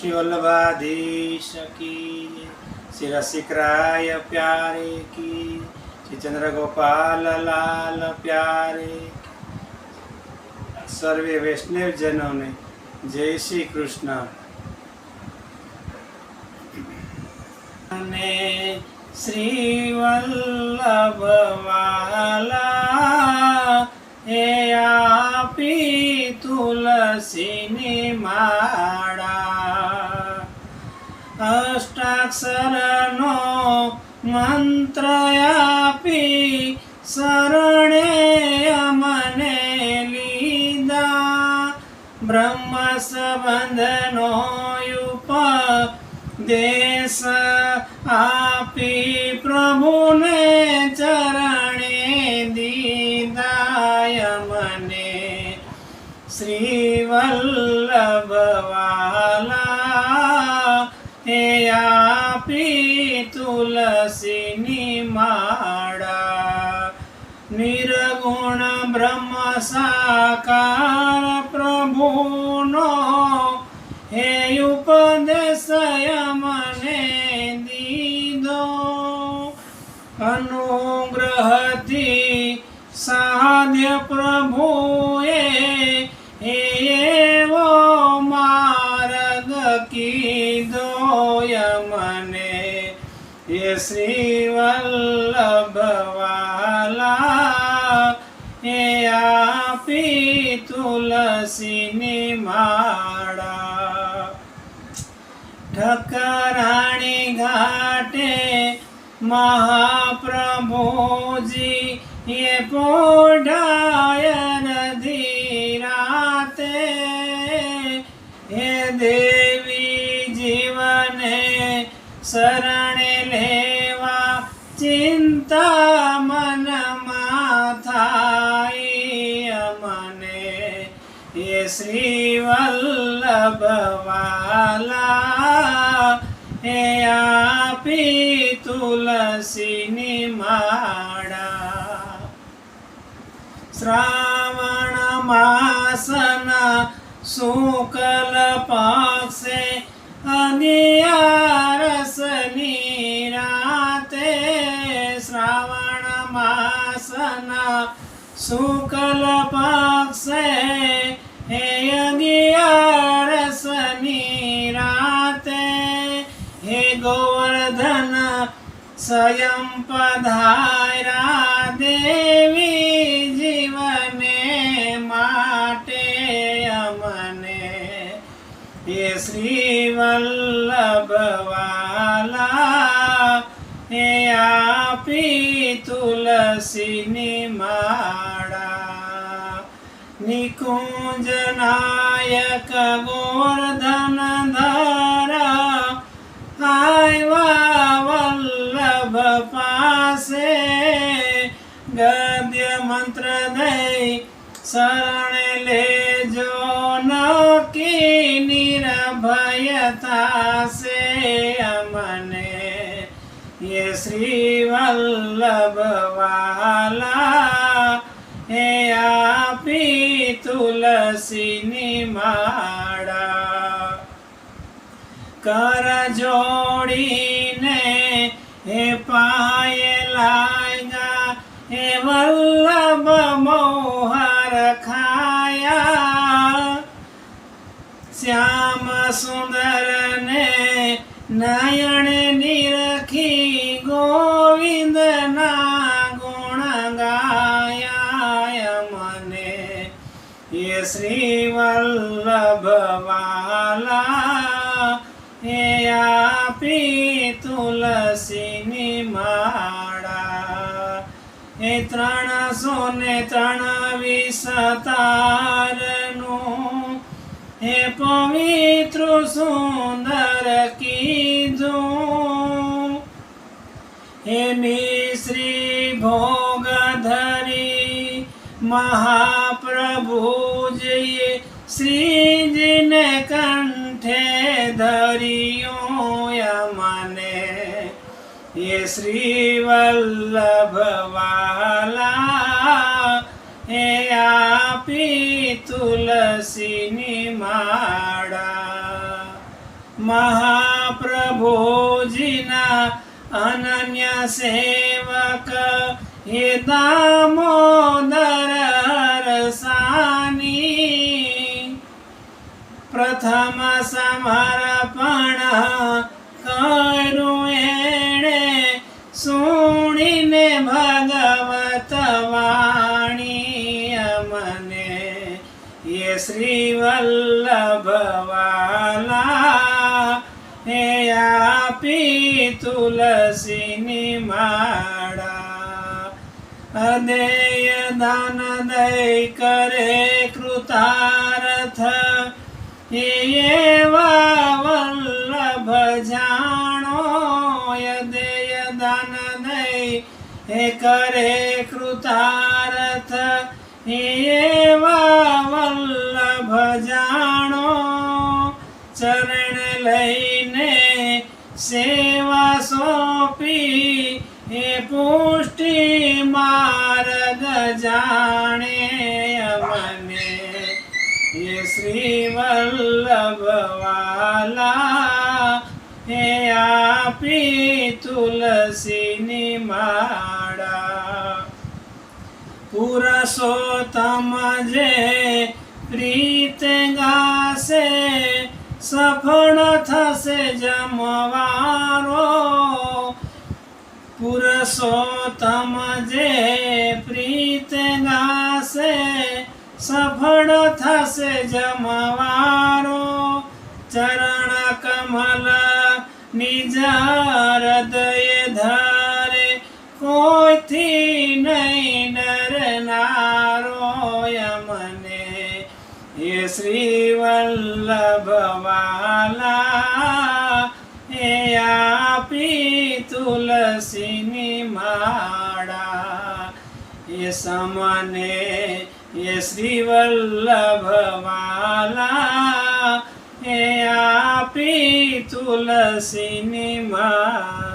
શ્રી વલ્લભાધીશ કી શ્રી રસિકરાય પ્યારે કી શ્રી ચંદ્રગોપાલ લાલ પ્યારે સર્વે વૈષ્ણવજનોને જય શ્રી કૃષ્ણ શ્રી વલ્લભવાલા હે આપી તુલસીની માળા અષ્ટાક્ષરનો મંત્ર આપી શરણે અમને લીધા બ્રહ્મ સંબંધનો ઉપદેશ આપી પ્રભુને ચરણે દીદાય મને શ્રી નિર્ગુણ બ્રહ્મ સાકાર પ્રભુનો હે ઉપદેશય મને દીધો અનુગ્રહથી સાધ્ય પ્રભુએ એવો માર્ગ કીધો મને એ શ્રી તુલસીની માળા. ઠકરાણી ઘાટે મહાપ્રભુજી એ પોઢાયન ધીરાતે હે દેવી જીવને શરણે લેવા ચિંતા શ્રી વલ્લભવાલા હે આપી તુલસીની માળા શ્રાવણ માસના શુકલ પક્ષે અગિયારસની રાતે શ્રાવણ માસના શુકલ ગોવર્ધન સ્વયં પધારા દેવી જીવને માટે અમને હે શ્રી વલ્લભવાલા હે આપી તુલસીની માળા નિકુંજ નાયક ગોર્ધન ધારા શરણ લેજો નકી નિર્ભયતા સે અમને ये श्री वल्लभ वाला हे आपी तुलसी माड़ा कर जोड़ी ने हे पाए लाएगा हे वल्लभ શ્યામ સુંદર ને નયણ નિરખી ગોવિંદ ના ગુણ ગાયા મને. એ શ્રી વલ્લભવાલા હે આપી તુલસીની માળા. એ ત્રણસો ને ત્રણ વિસતારનું હે પવિત્ર સુંદર કીધું હે મિશ્રી ભોગ ધરી મહાપ્રભુજીએ શ્રીજીને કંઠે ધર્યું મને એ શ્રી વલ્લભવાલા, હે આપી पी तुलसीनी माडा. महाप्रभोजिना अनन्य सेवक हे दामोदर रसानी प्रथम समर्पण શ્રી વલ્લભવાલા હે આપી તુલસીની માળા. અદેય દાન દય કરે કૃતાર્થ એવા વલ્લભ જાણો યદેય દાન દય હે કરે કૃતાર્થ એવા વલ્લભ જાણો ચરણ લઈને સેવા સોંપી, હે પુષ્ટિ માર્ગ જાણે અમને. હે શ્રી વલ્લભવાલા હે આપી તુલસીની માળા. તમ જે પ્રીત ગાશે, સફળ થશે જમવારો પુરુષોત્તમ જે પ્રીત ગાશે, સફળ થશે જમવારો ચરણ કમલ નિજ હૃદય ધારે, કોઈથી નહીં ડરનારો. શ્રી વલ્લભવાલા હે આપી તુલસીની માળા. એ સમને એ શ્રી વલ્લભવાલા હે આપી તુલસીની માળા.